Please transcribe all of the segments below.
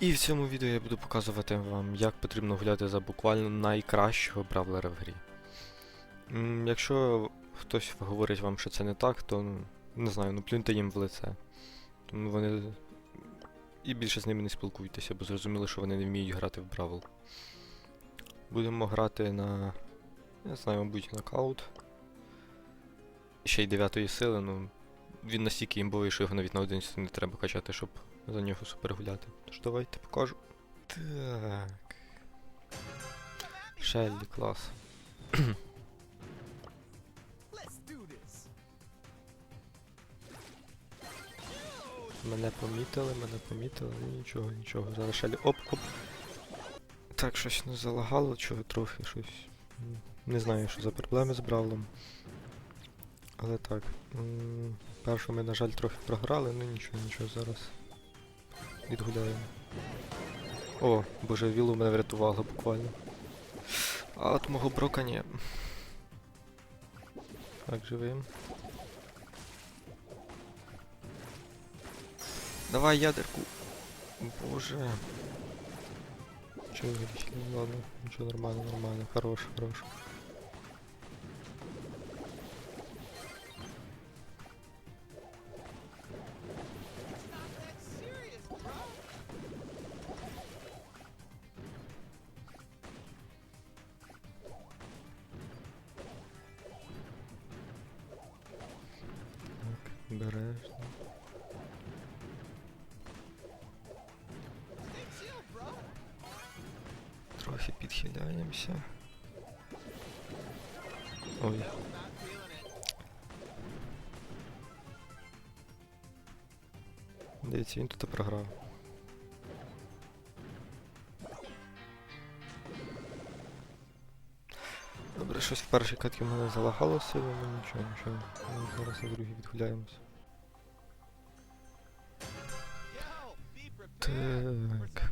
І в цьому відео я буду показувати вам, як потрібно гуляти за буквально найкращого бравлера в грі. Якщо хтось говорить вам, що це не так, то ну, не знаю, ну плюньте їм в лице. Тому вони. І більше з ними не спілкуйтеся, бо зрозуміло, що вони не вміють грати в бравл. Будемо грати на. Не знаю, мабуть, нокаут. Ще й дев'ятої сили, ну. Він настільки імбовий, що його навіть на одинці не треба качати, щоб за нього супер гуляти. Тож давайте покажу. Так. Шеллі, клас. Мене помітили, мене помітили, ну нічого, нічого. Зараз Шеллі. Оп, оп. Так, щось не залагало, чого трохи щось. Не знаю, що за проблеми з Бравлом. Але так. м, Першу ми, на жаль, трохи програли, ну нічого, нічого, зараз відгуляємо. О, боже, вілу мене врятувало буквально. А от мого брока ні. Так, живим. Давай ядерку. Боже. Чого вирішили? Ладно, нічого нормально, нормально. Хорош, хорош. Обережно. Трохи підхиляємося. Ой. Дивіться, він тут і програв. Добре, щось в першій катці в мене залагало сильно, ну нічого, нічого. Ми зараз на другій відгуляємося. Так.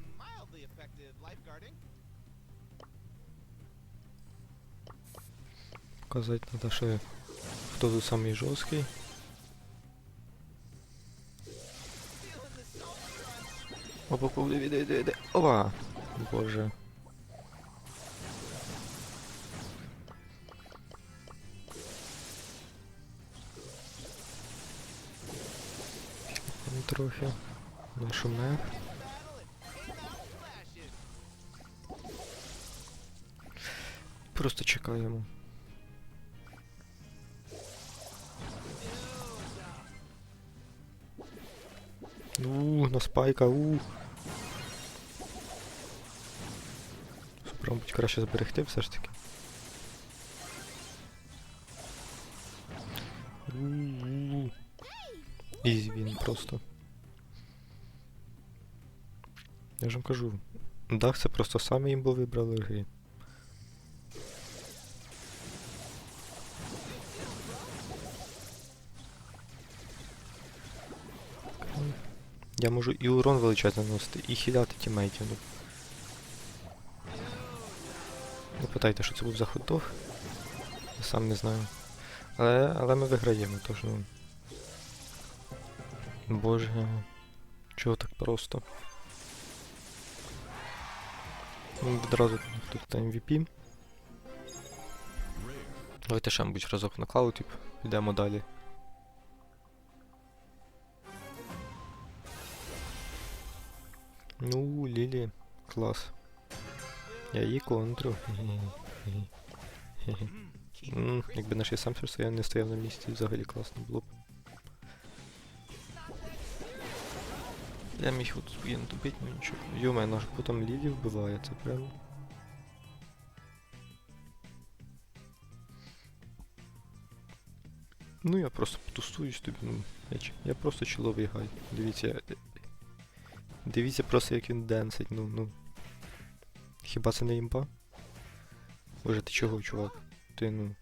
Показати треба, що хто тут самий жорсткий. Опа, куди іде, іде, іде. Ова! Боже. Трохи. Нашу мер. Просто чекаємо. У, на спайка, у. Супер, краще зберегти все ж таки. Ізі він просто. Я ж вам кажу, дах це просто самий імбовий бравлер гри. Я можу і урон величезний наносити, і хіляти тімейтів. Ну. Не питайте, що це був за ходох. Я сам не знаю. Але, але ми виграємо, тож ну. Боже. Чого так просто? Ну, Відразу тут MVP. Давайте ще, мабуть, разок на клауд і підемо далі. Ну, Лілі, клас. Я її контру. М, Якби наш сам все стояв, не стояв на місці, взагалі класно було б. Я міг от не добити, ну нічого. Йоме, наш потім Лілі вбиває, це прям. Ну я просто потусуюсь тобі, ну. Я, просто чоловий гай. Дивіться, Дивіться просто як він денсить, ну ну. Хіба це не імба? Боже, ти чого, чувак? Ти ну.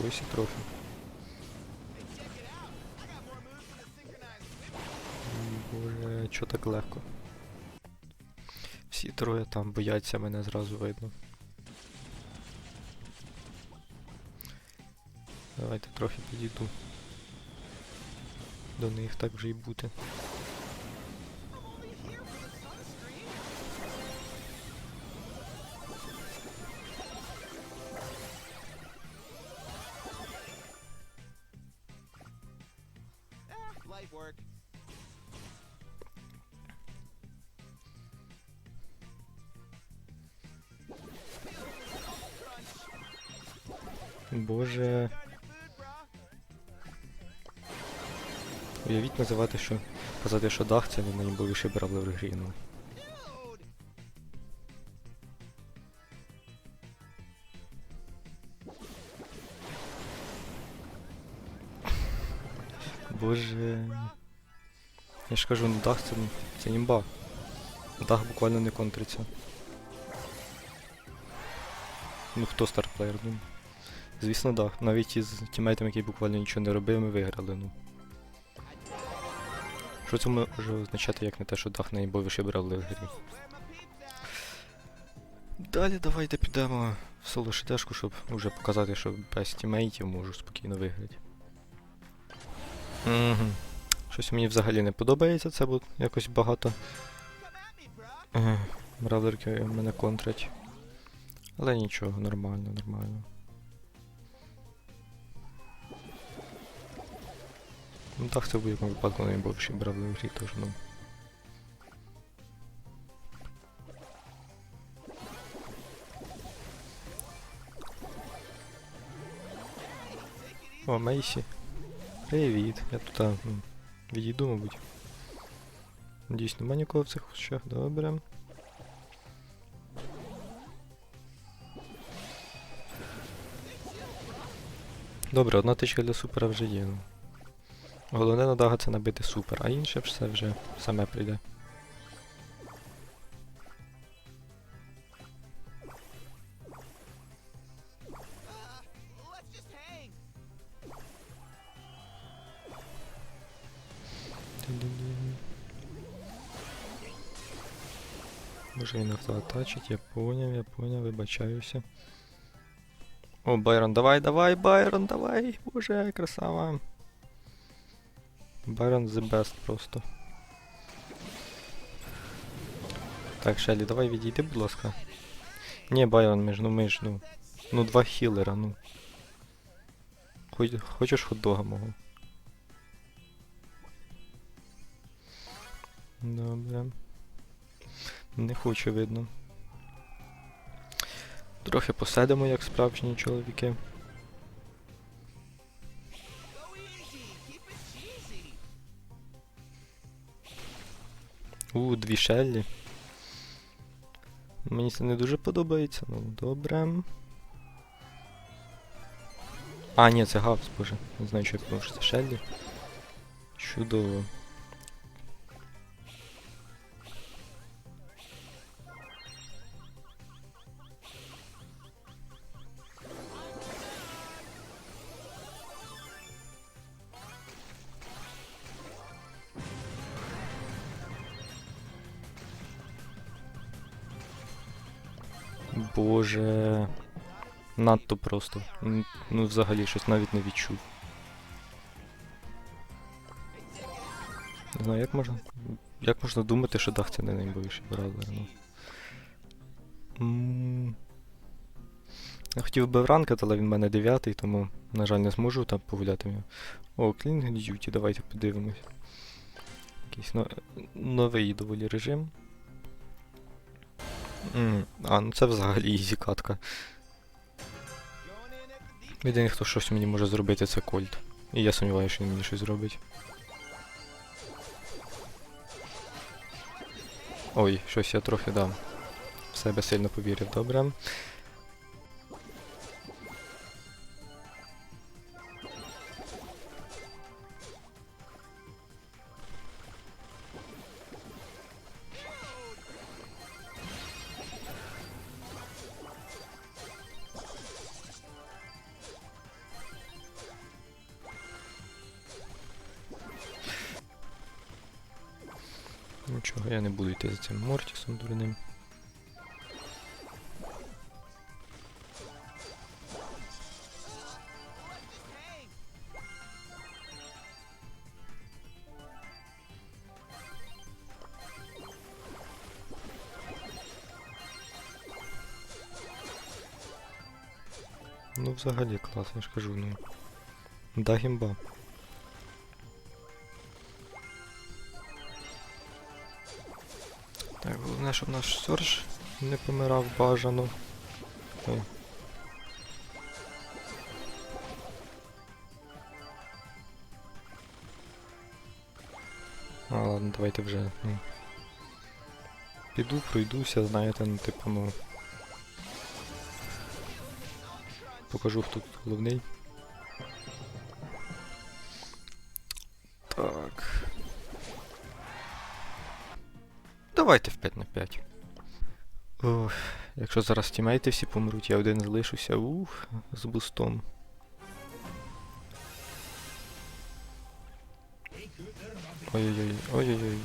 Спокойся трохи. Боже, чо так легко? Всі троє там бояться мене зразу видно. Давайте трохи підійду. До них так вже й бути. Уявіть називати, що. Казати, що дах це найбільший бравлер в грі, ну. Боже. Я ж кажу, ну дах це, це імба. Дах буквально не контриться. Ну хто старплеєр, ну. Звісно, дах. Навіть із тімейтом, який буквально нічого не робив, ми виграли, ну. Що це може означати, як не те, що дах найбільший бравлер в грі? Далі давайте підемо в соло шедешку, щоб вже показати, що без тімейтів можу спокійно виграти. Угу. Щось мені взагалі не подобається, це бо якось багато бравлерки мене контрять. Але нічого, нормально, нормально. Ну так, це в будь-якому випадку найбільший бравлер в грі, тож ну. О, Мейсі. Привіт. Я тут а, м, відійду, мабуть. Надіюсь, нема нікого в цих кущах. Добре. Добре, одна тичка для супера вже є. Головне на дага це набити супер, а інше все вже саме прийде. Може він автоатачить, я поняв, я поняв, вибачаюся. О, Байрон, давай, давай, Байрон, давай! Боже, красава. Байрон the best просто. Так, Шелі, давай відійди, будь ласка. Ні, Байрон, ми ж, ну ми ж, ну. Ну, два хілера, ну. Хоч, хочеш хот-дога мого? Добре. Не хочу, видно. Трохи посидимо, як справжні чоловіки. Дві шеллі. Мені це не дуже подобається, ну добре. А, ні, це Гавс, боже. Не знаю, що я подумав, що це Шеллі. Чудово. Боже. Надто просто. Ну, взагалі, щось навіть не відчув. Не знаю, як можна. Як можна думати, що дах це не найбільший браузер, ну. Я хотів би в ранкет, але він в мене дев'ятий, тому, на жаль, не зможу там погуляти. в нього. О, Clean Duty, давайте подивимось. Якийсь но... новий доволі режим. М, А, ну це взагалі ізі катка. Єдиний, хто щось мені може зробити, це Кольт. І я сумніваюся, що він мені щось зробить. Ой, щось я трохи дам. В себе сильно повірив, добре. Я не буду йти за цим Мортісом дурним. Ну взагалі клас, я ж кажу, ну. Да гімба. Головне, щоб наш Сорж не помирав бажано. Ой. А, ладно, давайте вже, ну. Піду, пройдуся, знаєте, ну, типу, ну. Покажу, хто тут головний. Давайте в 5 на 5. Ох, якщо зараз тімейти всі помруть, я один залишуся, ух, з бустом. Ой-ой-ой, ой-ой-ой.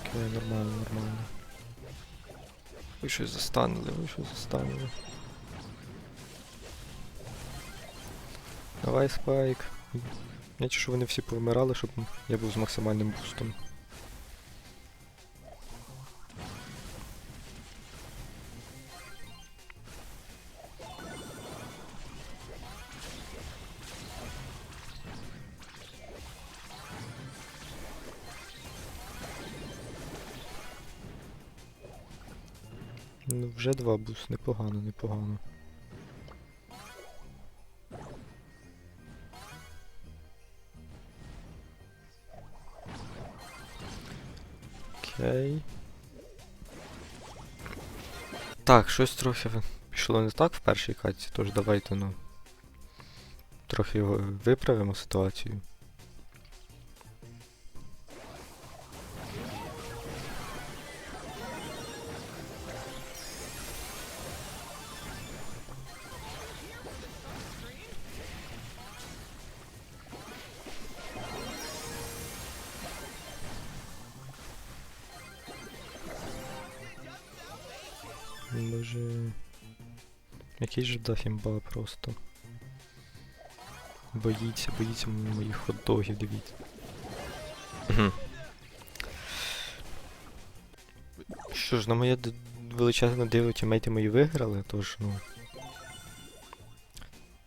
Окей, нормально, нормально. Ви щось застанили, ви щось застанили. Давай, спайк. Я чи що вони всі повмирали, щоб я був з максимальним бустом. Ну, вже два бус, непогано, непогано. Окей. Так, щось трохи пішло не так в першій катці, тож давайте, ну. Трохи його виправимо ситуацію. Боже. Який же дахімба просто. Боїться, боїться моїх хот-догів, дивіться. Що ж, на моє величезне диво тімейти мої виграли, тож, ну.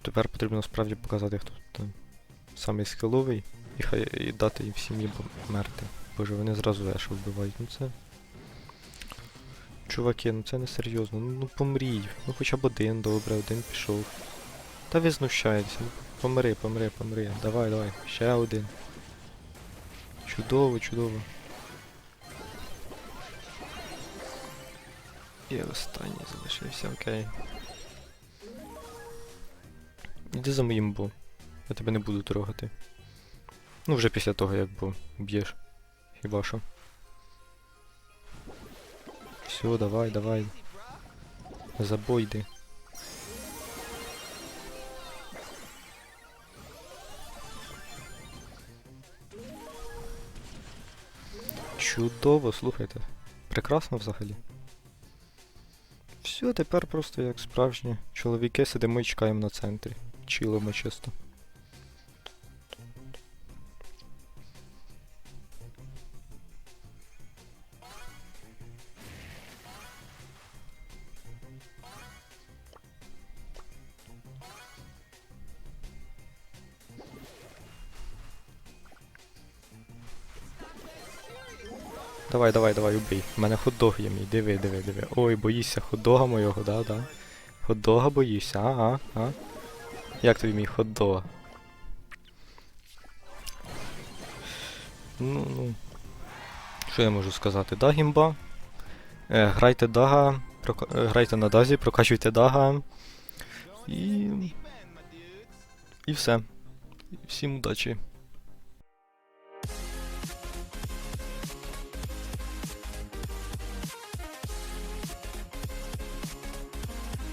Тепер потрібно справді показати, хто там самий скіловий і, хай, і дати їм всім їм померти. Боже, вони зразу вешу вбивають. Ну це. Чуваки, ну це не серйозно. Ну, ну помрій. Ну хоча б один, добре, один пішов. Та ви знущаєтеся. Ну, помри, помри, помри. Давай, давай. Ще один. Чудово, чудово. І останній залишився, окей. Іди за моїм бо. Я тебе не буду трогати. Ну вже після того, як бо б'єш. Хіба що. Все, давай, давай. Забой йди. Чудово, слухайте. Прекрасно взагалі. Все, тепер просто як справжні чоловіки сидимо і чекаємо на центрі. Чилимо чисто. Давай, давай, давай, убий. У мене хот-дог є мій, диви, диви, диви. Ой, боїшся хот-дога моєго, да, да. Хот-дога боїшся, ага, а? Як тобі мій хот-дог? Ну, ну. Що я можу сказати? Да, гімба. Е, грайте дага, прока... е, грайте на дазі, прокачуйте дага. І. І все. Всім удачі.